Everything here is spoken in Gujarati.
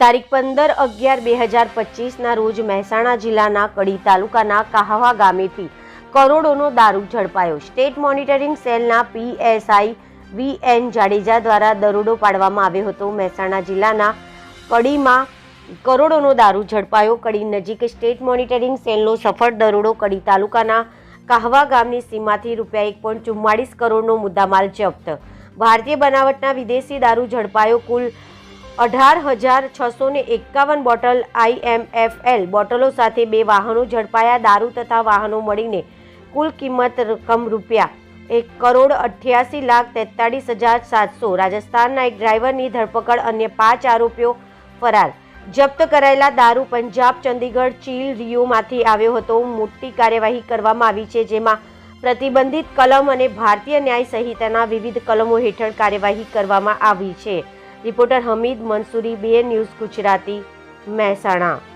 તારીખ પંદર અગિયાર બે હજાર પચીસના રોજ મહેસાણા જિલ્લાના કડી તાલુકાના કાહવા ગામેથી કરોડોનો દારૂ ઝડપાયો. સ્ટેટ મોનિટરિંગ સેલના પીએસઆઈ વી એન જાડેજા દ્વારા દરોડો પાડવામાં આવ્યો હતો. મહેસાણા જિલ્લાના કડીમાં કરોડોનો દારૂ ઝડપાયો. કડી નજીક સ્ટેટ મોનિટરિંગ સેલનો સફળ દરોડો કડી તાલુકાના કાહવા ગામની સીમાથી રૂપિયા એક પોઈન્ટ ચુમ્માળીસ કરોડનો મુદ્દામાલ જપ્ત. ભારતીય બનાવટના વિદેશી દારૂ ઝડપાયો કુલ અઢાર હજાર છસો ને એકાવન બોટલ આઈએમએફએલ બોટલો સાથે બે વાહનો ઝડપાયા. દારૂ તથા વાહનો મળીને કુલ કિંમત રકમ રૂપિયા એક કરોડ અઠ્યાસી લાખ તેતાળીસ હજાર સાતસો. રાજસ્થાનના એક ડ્રાઈવરની ધરપકડ અન્ય પાંચ આરોપીઓ ફરાર. જપ્ત કરાયેલા દારૂ પંજાબ, ચંદીગઢ, ચીલ, રિયોમાંથી આવ્યો હતો. મોટી કાર્યવાહી કરવામાં આવી છે, જેમાં પ્રતિબંધિત કલમ અને ભારતીય ન્યાય સંહિતાના વિવિધ કલમો હેઠળ કાર્યવાહી કરવામાં આવી છે. રિપોર્ટર હમીદ મંસૂરી બે ન્યૂઝ ગુજરાતી મહેસાણા.